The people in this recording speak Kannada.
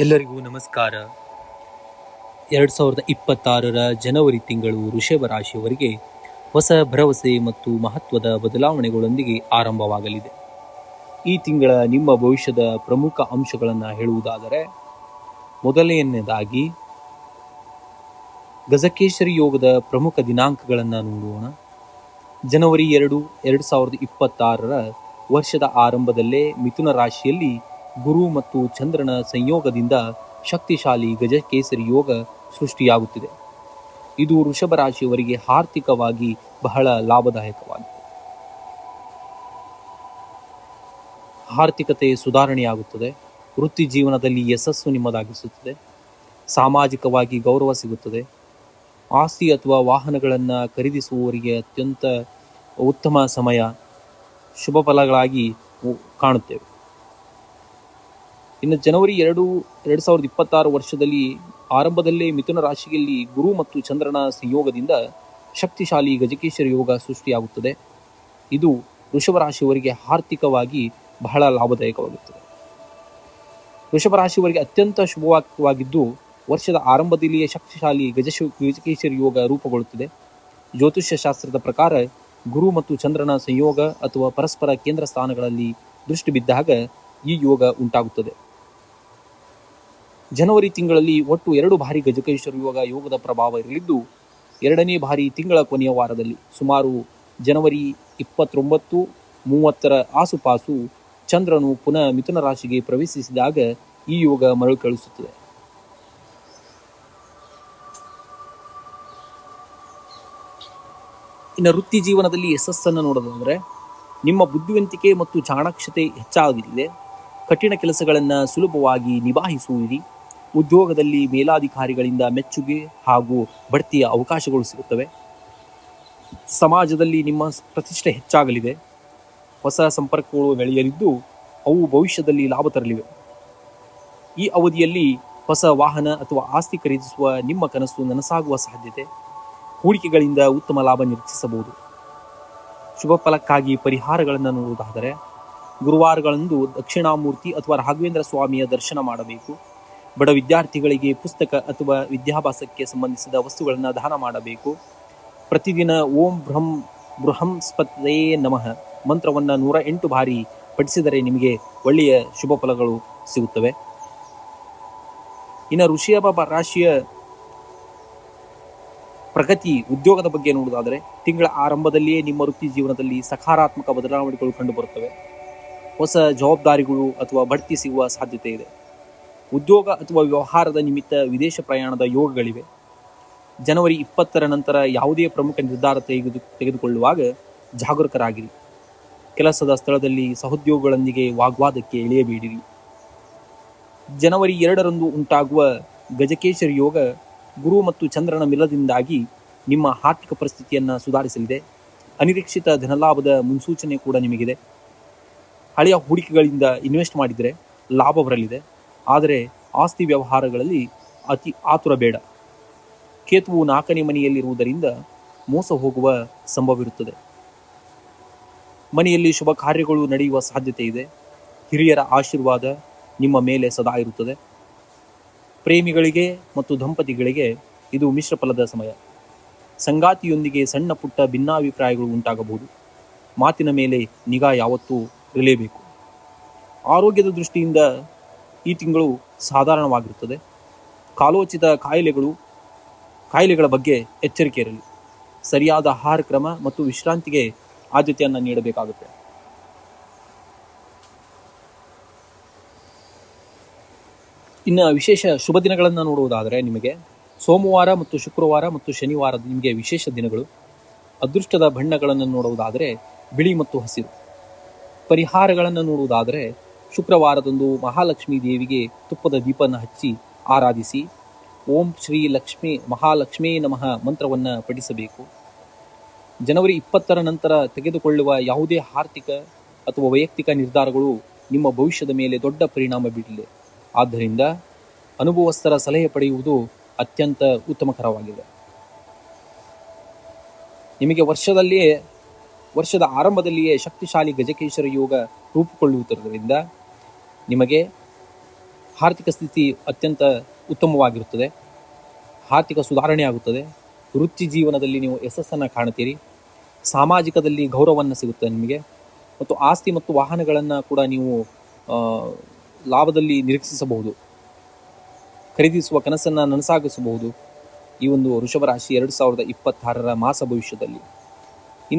ಎಲ್ಲರಿಗೂ ನಮಸ್ಕಾರ. ಎರಡು ಸಾವಿರದ ಇಪ್ಪತ್ತಾರರ ಜನವರಿ ತಿಂಗಳು ಋಷಭ ರಾಶಿಯವರಿಗೆ ಹೊಸ ಭರವಸೆ ಮತ್ತು ಮಹತ್ವದ ಬದಲಾವಣೆಗಳೊಂದಿಗೆ ಆರಂಭವಾಗಲಿದೆ. ಈ ತಿಂಗಳ ನಿಮ್ಮ ಭವಿಷ್ಯದ ಪ್ರಮುಖ ಅಂಶಗಳನ್ನು ಹೇಳುವುದಾದರೆ, ಮೊದಲನೆಯದಾಗಿ ಗಜಕೇಶರಿ ಯೋಗದ ಪ್ರಮುಖ ದಿನಾಂಕಗಳನ್ನು ನೋಡೋಣ. ಜನವರಿ ಎರಡು ಎರಡು ಸಾವಿರದ ಇಪ್ಪತ್ತಾರರ ವರ್ಷದ ಆರಂಭದಲ್ಲೇ ಮಿಥುನ ರಾಶಿಯಲ್ಲಿ ಗುರು ಮತ್ತು ಚಂದ್ರನ ಸಂಯೋಗದಿಂದ ಶಕ್ತಿಶಾಲಿ ಗಜಕೇಸರಿ ಯೋಗ ಸೃಷ್ಟಿಯಾಗುತ್ತಿದೆ. ಇದು ವೃಷಭ ರಾಶಿಯವರಿಗೆ ಆರ್ಥಿಕವಾಗಿ ಬಹಳ ಲಾಭದಾಯಕವಾಗಿದೆ. ಆರ್ಥಿಕತೆ ಸುಧಾರಣೆಯಾಗುತ್ತದೆ. ವೃತ್ತಿ ಜೀವನದಲ್ಲಿ ಯಶಸ್ಸು ನಿಮ್ಮದಾಗಿಸುತ್ತದೆ. ಸಾಮಾಜಿಕವಾಗಿ ಗೌರವ ಸಿಗುತ್ತದೆ. ಆಸ್ತಿ ಅಥವಾ ವಾಹನಗಳನ್ನು ಖರೀದಿಸುವವರಿಗೆ ಅತ್ಯಂತ ಉತ್ತಮ ಸಮಯ, ಶುಭ ಫಲಗಳಾಗಿ ಕಾಣುತ್ತೇವೆ. ಇನ್ನು ಜನವರಿ ಎರಡು ಎರಡು ಸಾವಿರದ ಇಪ್ಪತ್ತಾರು ವರ್ಷದಲ್ಲಿ ಆರಂಭದಲ್ಲೇ ಮಿಥುನ ರಾಶಿಯಲ್ಲಿ ಗುರು ಮತ್ತು ಚಂದ್ರನ ಸಂಯೋಗದಿಂದ ಶಕ್ತಿಶಾಲಿ ಗಜಕೇಶ್ವರ ಯೋಗ ಸೃಷ್ಟಿಯಾಗುತ್ತದೆ. ಇದು ವೃಷಭ ರಾಶಿಯವರಿಗೆ ಆರ್ಥಿಕವಾಗಿ ಬಹಳ ಲಾಭದಾಯಕವಾಗುತ್ತದೆ. ವೃಷಭ ರಾಶಿಯವರಿಗೆ ಅತ್ಯಂತ ಶುಭವಾಗಿದ್ದು ವರ್ಷದ ಆರಂಭದಲ್ಲಿಯೇ ಶಕ್ತಿಶಾಲಿ ಗಜಶ ಗಜಕೇಶ್ವರ ಯೋಗ ರೂಪುಗೊಳ್ಳುತ್ತದೆ. ಜ್ಯೋತಿಷ್ಯ ಶಾಸ್ತ್ರದ ಪ್ರಕಾರ ಗುರು ಮತ್ತು ಚಂದ್ರನ ಸಂಯೋಗ ಅಥವಾ ಪರಸ್ಪರ ಕೇಂದ್ರ ಸ್ಥಾನಗಳಲ್ಲಿ ದೃಷ್ಟಿ ಬಿದ್ದಾಗ ಈ ಯೋಗ ಉಂಟಾಗುತ್ತದೆ. ಜನವರಿ ತಿಂಗಳಲ್ಲಿ ಒಟ್ಟು ಎರಡು ಬಾರಿ ಗಜಕೇಶ್ವರ ಯೋಗ, ಯೋಗದ ಪ್ರಭಾವ ಇರಲಿದ್ದು, ಎರಡನೇ ಬಾರಿ ತಿಂಗಳ ಕೊನೆಯ ವಾರದಲ್ಲಿ ಸುಮಾರು ಜನವರಿ ಇಪ್ಪತ್ತೊಂಬತ್ತು, ಮೂವತ್ತರ ಆಸುಪಾಸು ಚಂದ್ರನು ಪುನಃ ಮಿಥುನ ರಾಶಿಗೆ ಪ್ರವೇಶಿಸಿದಾಗ ಈ ಯೋಗ ಮರುಕಳಿಸುತ್ತದೆ. ಇನ್ನು ವೃತ್ತಿ ಜೀವನದಲ್ಲಿ ಯಶಸ್ಸನ್ನು ನೋಡೋದಾದರೆ, ನಿಮ್ಮ ಬುದ್ಧಿವಂತಿಕೆ ಮತ್ತು ಚಾಣಾಕ್ಷತೆ ಹೆಚ್ಚಾಗಲಿದೆ ಕಠಿಣ ಕೆಲಸಗಳನ್ನು ಸುಲಭವಾಗಿ ನಿಭಾಯಿಸುವಿರಿ. ಉದ್ಯೋಗದಲ್ಲಿ ಮೇಲಾಧಿಕಾರಿಗಳಿಂದ ಮೆಚ್ಚುಗೆ ಹಾಗೂ ಬಡ್ತಿಯ ಅವಕಾಶಗಳು ಸಿಗುತ್ತವೆ. ಸಮಾಜದಲ್ಲಿ ನಿಮ್ಮ ಪ್ರತಿಷ್ಠೆ ಹೆಚ್ಚಾಗಲಿದೆ. ಹೊಸ ಸಂಪರ್ಕಗಳು ಬೆಳೆಯಲಿದ್ದು, ಅವು ಭವಿಷ್ಯದಲ್ಲಿ ಲಾಭ ತರಲಿವೆ. ಈ ಅವಧಿಯಲ್ಲಿ ಹೊಸ ವಾಹನ ಅಥವಾ ಆಸ್ತಿ ಖರೀದಿಸುವ ನಿಮ್ಮ ಕನಸು ನನಸಾಗುವ ಸಾಧ್ಯತೆ. ಹೂಡಿಕೆಗಳಿಂದ ಉತ್ತಮ ಲಾಭ ನಿರೀಕ್ಷಿಸಬಹುದು. ಶುಭ ಫಲಕ್ಕಾಗಿ ಪರಿಹಾರಗಳನ್ನು ನೋಡುವುದಾದರೆ, ಗುರುವಾರಗಳಂದು ದಕ್ಷಿಣಾಮೂರ್ತಿ ಅಥವಾ ರಾಘವೇಂದ್ರ ಸ್ವಾಮಿಯ ದರ್ಶನ ಮಾಡಬೇಕು. ಬಡ ವಿದ್ಯಾರ್ಥಿಗಳಿಗೆ ಪುಸ್ತಕ ಅಥವಾ ವಿದ್ಯಾಭ್ಯಾಸಕ್ಕೆ ಸಂಬಂಧಿಸಿದ ವಸ್ತುಗಳನ್ನು ದಾನ ಮಾಡಬೇಕು. ಪ್ರತಿದಿನ ಓಂ ಬ್ರಹ್ಮ ಬೃಹಂಸ್ಪತೇ ನಮಃ ಮಂತ್ರವನ್ನು ನೂರ ಎಂಟು ಬಾರಿ ಪಠಿಸಿದರೆ ನಿಮಗೆ ಒಳ್ಳೆಯ ಶುಭ ಫಲಗಳು ಸಿಗುತ್ತವೆ. ಇನ್ನು ಋಷಿಯಬ ರಾಶಿಯ ಪ್ರಗತಿ ಉದ್ಯೋಗದ ಬಗ್ಗೆ ನೋಡುವುದಾದರೆ, ತಿಂಗಳ ಆರಂಭದಲ್ಲಿಯೇ ನಿಮ್ಮ ವೃತ್ತಿ ಜೀವನದಲ್ಲಿ ಸಕಾರಾತ್ಮಕ ಬದಲಾವಣೆಗಳು ಕಂಡುಬರುತ್ತವೆ. ಹೊಸ ಜವಾಬ್ದಾರಿಗಳು ಅಥವಾ ಬಡ್ತಿ ಸಿಗುವ ಸಾಧ್ಯತೆ ಇದೆ. ಉದ್ಯೋಗ ಅಥವಾ ವ್ಯವಹಾರದ ನಿಮಿತ್ತ ವಿದೇಶ ಪ್ರಯಾಣದ ಯೋಗಗಳಿವೆ. ಜನವರಿ ಇಪ್ಪತ್ತರ ನಂತರ ಯಾವುದೇ ಪ್ರಮುಖ ನಿರ್ಧಾರ ತೆಗೆದು, ತೆಗೆದುಕೊಳ್ಳುವಾಗ ಜಾಗರೂಕರಾಗಿರಿ. ಕೆಲಸದ ಸ್ಥಳದಲ್ಲಿ ಸಹೋದ್ಯೋಗಿಗಳೊಂದಿಗೆ ವಾಗ್ವಾದಕ್ಕೆ ಇಳಿಯಬೇಡಿರಿ ಜನವರಿ ಎರಡರಂದು ಉಂಟಾಗುವ ಗಜಕೇಶ್ವರಿ ಯೋಗ ಗುರು ಮತ್ತು ಚಂದ್ರನ ಮಿಲದಿಂದಾಗಿ ನಿಮ್ಮ ಆರ್ಥಿಕ ಪರಿಸ್ಥಿತಿಯನ್ನು ಸುಧಾರಿಸಲಿದೆ. ಅನಿರೀಕ್ಷಿತ ಧನಲಾಭದ ಮುನ್ಸೂಚನೆ ಕೂಡ ನಿಮಗಿದೆ. ಹಳೆಯ ಹೂಡಿಕೆಗಳಿಂದ ಇನ್ವೆಸ್ಟ್ ಮಾಡಿದರೆ ಲಾಭ ಬರಲಿದೆ. ಆದರೆ ಆಸ್ತಿ ವ್ಯವಹಾರಗಳಲ್ಲಿ ಅತಿ ಆತುರ ಬೇಡ. ಕೇತುವು ನಾಲ್ಕನೇ ಮನೆಯಲ್ಲಿರುವುದರಿಂದ ಮೋಸ ಹೋಗುವ ಸಂಭವವಿರುತ್ತದೆ. ಮನೆಯಲ್ಲಿ ಶುಭ ಕಾರ್ಯಗಳು ನಡೆಯುವ ಸಾಧ್ಯತೆ ಇದೆ. ಹಿರಿಯರ ಆಶೀರ್ವಾದ ನಿಮ್ಮ ಮೇಲೆ ಸದಾ ಇರುತ್ತದೆ. ಪ್ರೇಮಿಗಳಿಗೆ ಮತ್ತು ದಂಪತಿಗಳಿಗೆ ಇದು ಮಿಶ್ರ ಫಲದ ಸಮಯ. ಸಂಗಾತಿಯೊಂದಿಗೆ ಸಣ್ಣ ಪುಟ್ಟ ಭಿನ್ನಾಭಿಪ್ರಾಯಗಳು ಉಂಟಾಗಬಹುದು. ಮಾತಿನ ಮೇಲೆ ನಿಗಾ ಯಾವತ್ತೂ ಇರಲೇಬೇಕು. ಆರೋಗ್ಯದ ದೃಷ್ಟಿಯಿಂದ ಈ ತಿಂಗಳು ಸಾಧಾರಣವಾಗಿರುತ್ತದೆ. ಕಾಲೋಚಿತ ಕಾಯಿಲೆಗಳು, ಕಾಯಿಲೆಗಳ ಬಗ್ಗೆ ಎಚ್ಚರಿಕೆ ಇರಲಿ. ಸರಿಯಾದ ಆಹಾರ ಕ್ರಮ ಮತ್ತು ವಿಶ್ರಾಂತಿಗೆ ಆದ್ಯತೆಯನ್ನು ನೀಡಬೇಕಾಗುತ್ತೆ. ಇನ್ನು ವಿಶೇಷ ಶುಭ ದಿನಗಳನ್ನು ನೋಡುವುದಾದರೆ ನಿಮಗೆ ಸೋಮವಾರ ಮತ್ತು ಶುಕ್ರವಾರ ಮತ್ತು ಶನಿವಾರ ನಿಮಗೆ ವಿಶೇಷ ದಿನಗಳು. ಅದೃಷ್ಟದ ಬಣ್ಣಗಳನ್ನು ನೋಡುವುದಾದರೆ ಬಿಳಿ ಮತ್ತು ಹಸಿರು. ಪರಿಹಾರಗಳನ್ನು ನೋಡುವುದಾದರೆ ಶುಕ್ರವಾರದಂದು ಮಹಾಲಕ್ಷ್ಮೀ ದೇವಿಗೆ ತುಪ್ಪದ ದೀಪನ ಹಚ್ಚಿ ಆರಾಧಿಸಿ, ಓಂ ಶ್ರೀ ಲಕ್ಷ್ಮೀ, ಮಹಾಲಕ್ಷ್ಮೀ ನಮಃ ಮಂತ್ರವನ್ನು ಪಠಿಸಬೇಕು. ಜನವರಿ ಇಪ್ಪತ್ತರ ನಂತರ ತೆಗೆದುಕೊಳ್ಳುವ ಯಾವುದೇ ಆರ್ಥಿಕ ಅಥವಾ ವೈಯಕ್ತಿಕ ನಿರ್ಧಾರಗಳು ನಿಮ್ಮ ಭವಿಷ್ಯದ ಮೇಲೆ ದೊಡ್ಡ ಪರಿಣಾಮ ಬೀರಲಿದೆ ಆದ್ದರಿಂದ ಅನುಭವಸ್ಥರ ಸಲಹೆ ಪಡೆಯುವುದು ಅತ್ಯಂತ ಉತ್ತಮಕರವಾಗಿದೆ. ನಿಮಗೆ ವರ್ಷದಲ್ಲಿಯೇ, ವರ್ಷದ ಆರಂಭದಲ್ಲಿಯೇ ಶಕ್ತಿಶಾಲಿ ಗಜಕೇಶ್ವರ ಯೋಗ ರೂಪುಗೊಳ್ಳುವುದರಿಂದ ನಿಮಗೆ ಆರ್ಥಿಕ ಸ್ಥಿತಿ ಅತ್ಯಂತ ಉತ್ತಮವಾಗಿರುತ್ತದೆ. ಆರ್ಥಿಕ ಸುಧಾರಣೆ ಆಗುತ್ತದೆ. ವೃತ್ತಿ ಜೀವನದಲ್ಲಿ ನೀವು ಯಶಸ್ಸನ್ನು ಕಾಣುತ್ತೀರಿ. ಸಾಮಾಜಿಕದಲ್ಲಿ ಗೌರವವನ್ನು ಸಿಗುತ್ತೆ ನಿಮಗೆ. ಮತ್ತು ಆಸ್ತಿ ಮತ್ತು ವಾಹನಗಳನ್ನು ಕೂಡ ನೀವು ಲಾಭದಲ್ಲಿ ನಿರೀಕ್ಷಿಸಬಹುದು. ಖರೀದಿಸುವ ಕನಸನ್ನು ನನಸಾಗಿಸಬಹುದು. ಈ ಒಂದು ವೃಷಭ ರಾಶಿ ಎರಡು ಸಾವಿರದ ಇಪ್ಪತ್ತಾರರ ಮಾಸ ಭವಿಷ್ಯದಲ್ಲಿ.